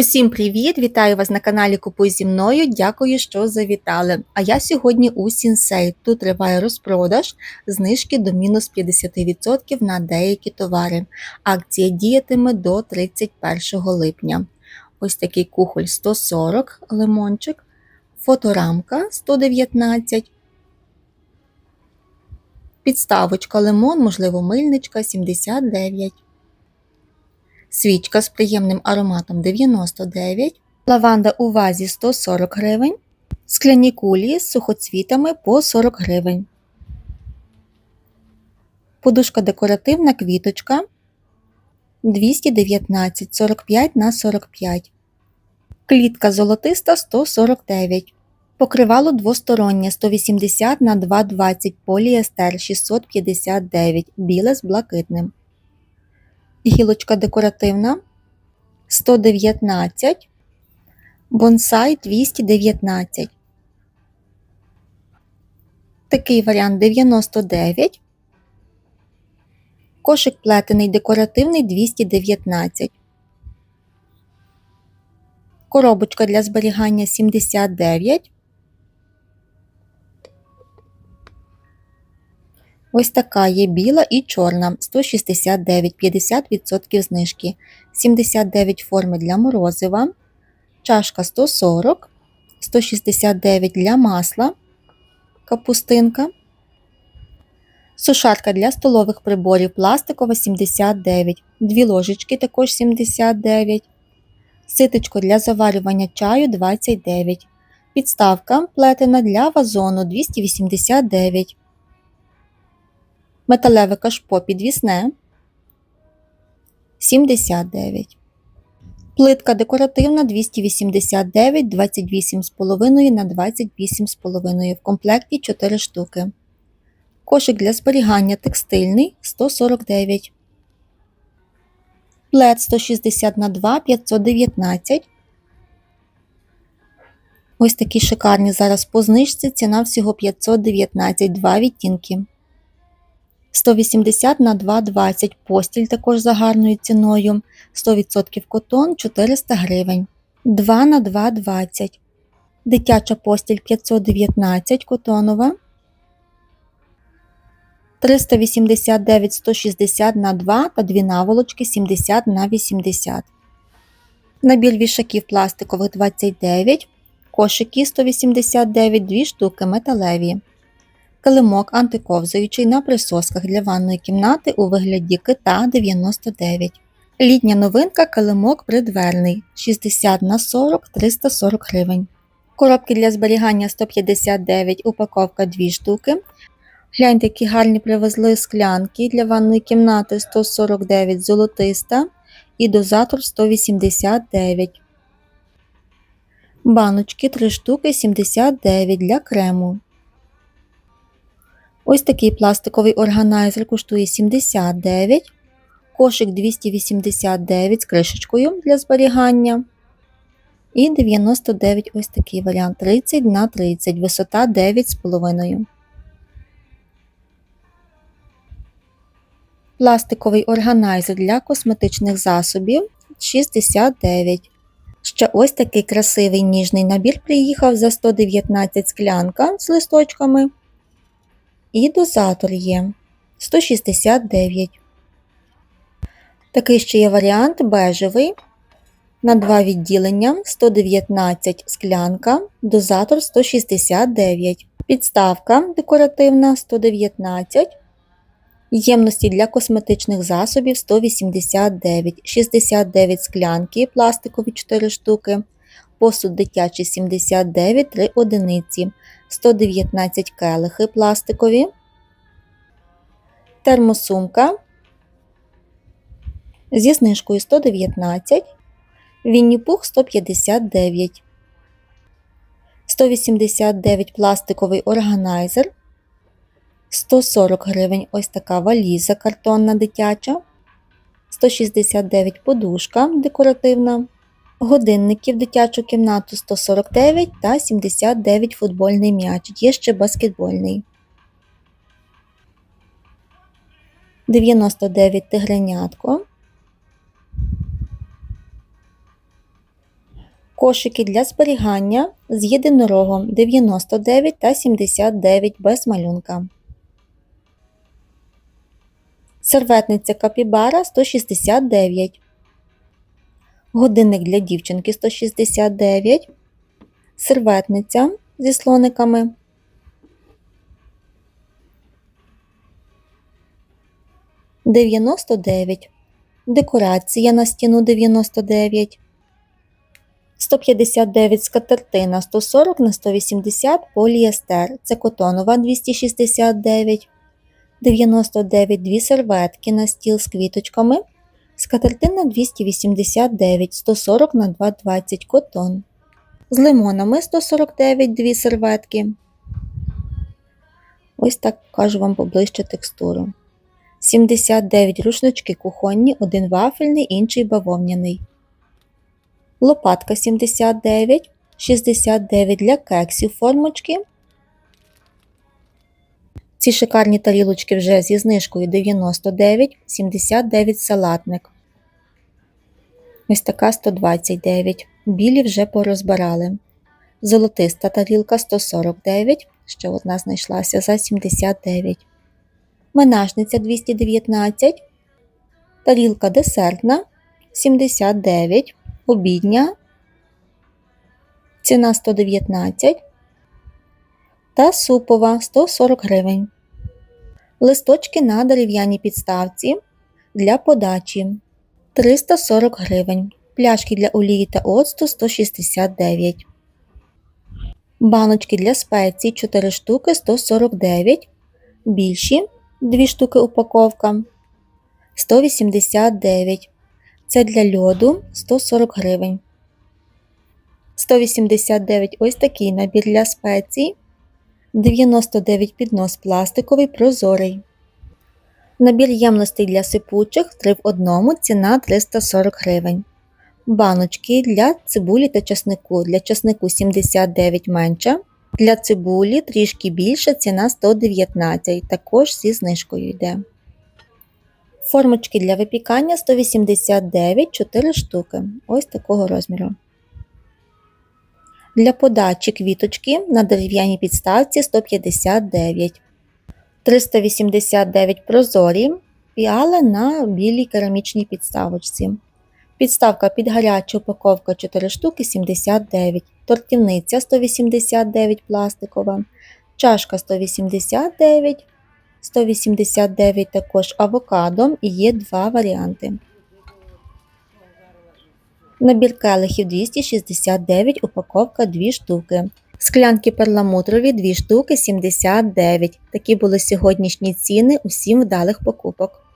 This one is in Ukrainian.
Усім привіт! Вітаю вас на каналі Купуй зі мною. Дякую, що завітали. А я сьогодні у Сінсей. Тут триває розпродаж, знижки до мінус 50% на деякі товари. Акція діятиме до 31 липня. Ось такий кухоль 140 лимончик, фоторамка 119. Підставочка лимон, можливо, мильничка 79 свічка з приємним ароматом 99, лаванда у вазі 140 гривень, скляні кулі з сухоцвітами по 40 гривень, подушка декоративна квіточка. 219 45 на 45, клітка золотиста 149. Покривало двостороннє 180 на 220 поліестер 659, біле з блакитним гілочка декоративна 119, бонсай 219. Такий варіант 99. Кошик плетений декоративний 219. Коробочка для зберігання 79. Ось така є біла і чорна. 169, 50% знижки, 79 форми для морозива, чашка 140, 169 для масла, капустинка, сушарка для столових приборів пластикова 79, дві ложечки також 79, ситочко для заварювання чаю 29, підставка плетена для вазону 289 металеве кашпо підвісне 79. Плитка декоративна 289 28,5 на 28,5 в комплекті 4 штуки. Кошик для зберігання текстильний 149. Плед 160 на 2 519. Ось такі шикарні зараз по знижці. Ціна всього 519 2 відтінки. 180 на 2,20 постіль також за гарною ціною, 100% котон 400 гривень, 2 на 2,20. Дитяча постіль 519 котонова. 389 160 на 2 та дві наволочки 70 на 80. Набір вішаків пластикових 29, кошики 189 2 штуки металеві. Килимок антиковзуючий на присосках для ванної кімнати у вигляді кита 99. Літня новинка килимок придверний 60 на 40 340 гривень. Коробки для зберігання 159, упаковка 2 штуки. Гляньте, які гарні привезли склянки для ванної кімнати 149 золотиста і дозатор 189. Баночки 3 штуки 79 для крему. Ось такий пластиковий органайзер коштує 79, кошик 289 з кришечкою для зберігання. І 99 ось такий варіант 30 на 30, висота 9,5. Пластиковий органайзер для косметичних засобів 69. Ще ось такий красивий ніжний набір приїхав за 119 склянка з листочками. І дозатор є. 169. Такий ще є варіант бежевий. На два відділення 119 склянка, дозатор 169, підставка декоративна 119, ємності для косметичних засобів 189, 69 склянки, пластикові 4 штуки, посуд дитячий 79, 3 одиниці, 119 келихи пластикові, термосумка зі знижкою 119, Вінні-пух 159, 189 пластиковий органайзер, 140 гривень ось така валіза картонна дитяча, 169 подушка декоративна годинників дитячу кімнату 149 та 79 футбольний м'яч. Є ще баскетбольний. 99 тигренятко. Кошики для зберігання з єдинорогом 99 та 79 без малюнка. Серветниця капібара 169. Годинник для дівчинки 169. Серветниця зі слониками. Дев'яносто дев'ять. Декорація на стіну 99. 159 скатертина 140 на 180 поліестер. Це котонова 269. 99 дві серветки на стіл з квіточками. Скатертина 289 140 на 220 котон. З лимонами 149 дві серветки. Ось так покажу вам поближче текстуру. 79 рушнички кухонні, один вафельний, інший бавовняний. Лопатка 79, 69 для кексів формочки. Ці шикарні тарілочки вже зі знижкою 99, 79 салатник. Ось така 129. Білі вже порозбирали. Золотиста тарілка 149, ще одна знайшлася за 79. Менажниця 219. Тарілка десертна 79. Обідня. Ціна 119 та супова 140 гривень. Листочки на дерев'яній підставці для подачі 340 гривень. Пляшки для олії та оцту 169. Баночки для спецій 4 штуки 149. Більші 2 штуки упаковка 189. Це для льоду 140 гривень. 189 ось такий набір для спецій. 99 піднос пластиковий прозорий. Набір ємностей для сипучих 3 в одному ціна 340 гривень. Баночки для цибулі та часнику. Для часнику 79 менша. Для цибулі трішки більше ціна 119, також зі знижкою йде. Формочки для випікання 189 4 штуки. Ось такого розміру. Для подачі квіточки на дерев'яній підставці 159, 389 прозорі піали на білій керамічній підставочці. Підставка під гарячу упаковка 4 штуки 79, тортівниця 189 пластикова, чашка 189, 189 також авокадо. І є два варіанти. Набір келихів 269, упаковка 2 штуки. Склянки перламутрові 2 штуки 79. Такі були сьогоднішні ціни. Усім вдалих покупок.